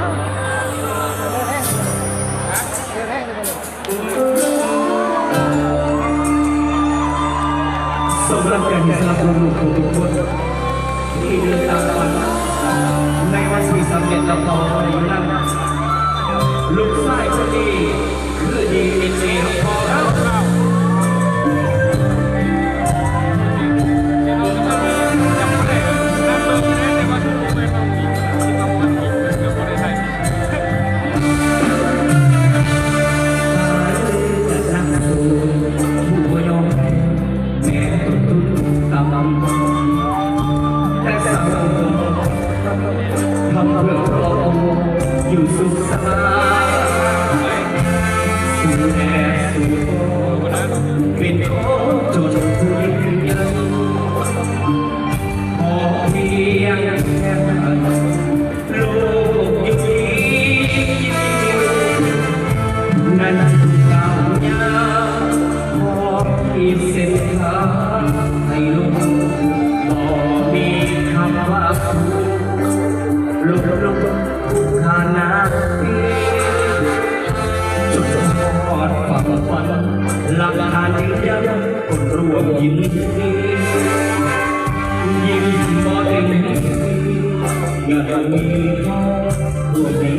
สำหรับการที่สนับสนุทุกคนที่เดินามาในวันที่สำเร็จและต่อไปนั้นลูกชายคนนี้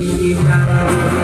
You.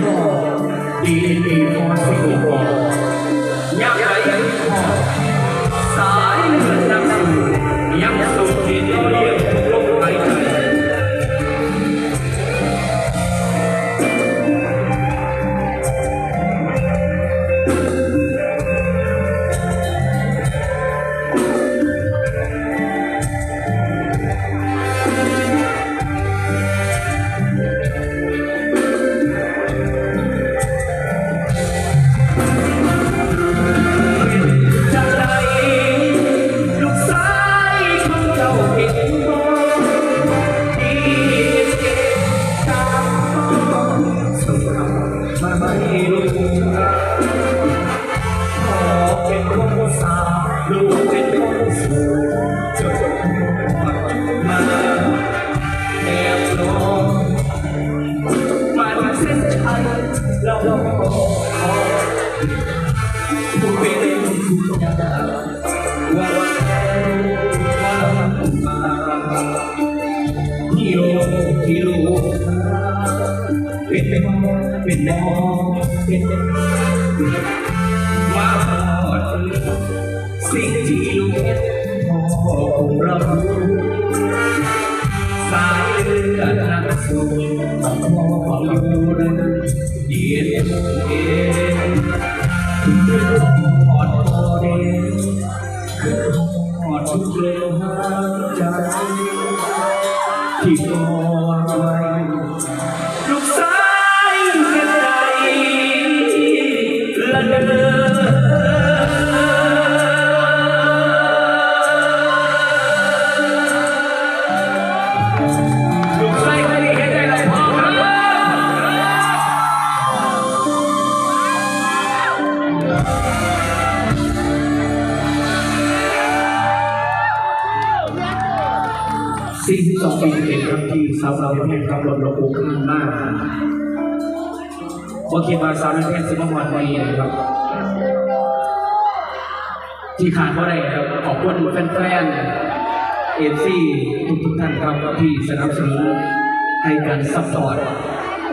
be be nhiều thiếu bên bên bên đó bên mà còn xin chỉ lúc họ cùng ra sai đã nắng xuống họ yêu đơn yên yên. Hãy subscribe cho kênh Ghiền Mì Gõ Để không bỏ lỡ những video hấp dẫn keep on. ทีสาวเราวแพทย์นำลังระอุขึ้นมากบางทีมาสาวแพทย์สมมติวันเย็นครับ ที่ขาดเพราะอะไรครับขอบคุณแฟนๆเอฟซีทุกท่านครับที่สนับสนุนให้การซัพพอร์ต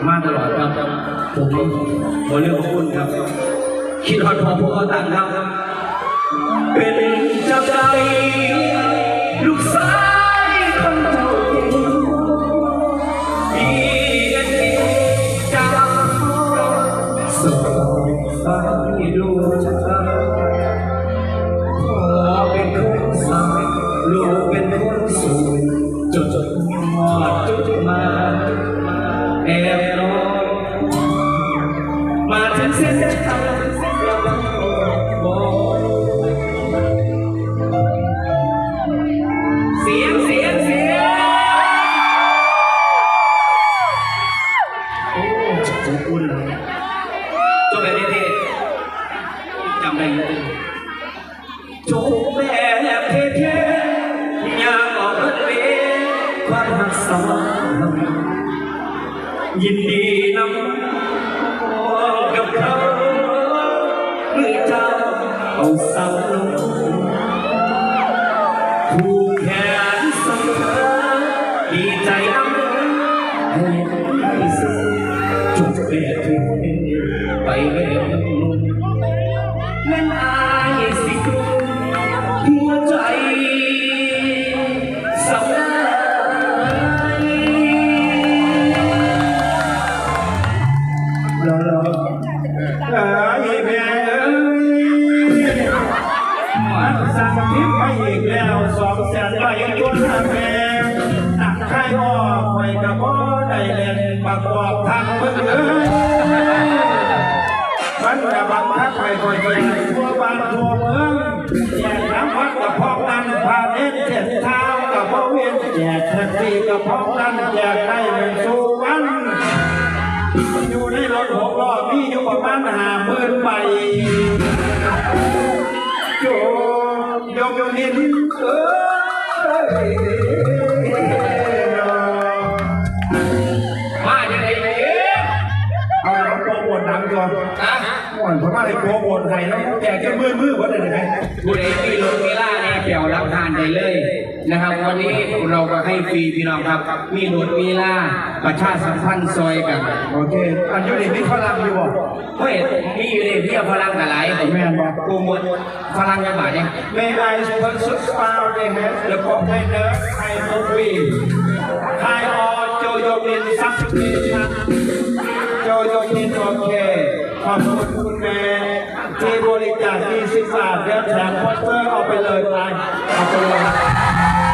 มาตลอดครับผมขอเรื่องขอบคุณครับ คิดฮอดพอพวกเขาต่างครับ เป็นจัใจลูกสาว มาแอบรอมาถึงเส้นทาง ยินดีนำกับเขาเมื่อเจ้าเอาสับลง พ่อได้เล่นประกอบทางเพื่อนมันจะบังคับไปคนเดียวทั่วบ้านทั่วเมืองแจกน้ำวัดกับพ่อนั้นพาเล่นเจ็ดเท้ากับพ่อเวียนแจกแท็กซี่กับพ่อนั้นแจกได้เป็นสู่วันอยู่ในรถหกล้อมีอยู่ประมาณห้าหมื่นใบโยมโยมโยมนินเอ้ย ทหนังก่อนนะก่อนเพราะว่าไอ้โปรโมทไทยแล้วแจกแค่มือมือวันไหนไหนผู้ใดมีรถมีล่าเนี่ยเปี่ยวรับทานได้เลยนะครับ วันนี้เราก็ให้ฟรีพี่น้องครับ มีรถมีล่าประชาสัมพันธ์ซอยกันโอเคอันนี้นี่มีฝรั่งอยู่บ่เฮ้ยมีอยู่ในเพียพลังกันหลายแม่นบ่กูหมดพลังกันบาทเนี่ย May I sponsor found they have the container I movie Hi all โจโยมินซับสกิชัน คุณคุณแม่ที่บริจาค20บาทแล้วแถมโปสเตอร์เอาไปเลยไปเอาไปเลย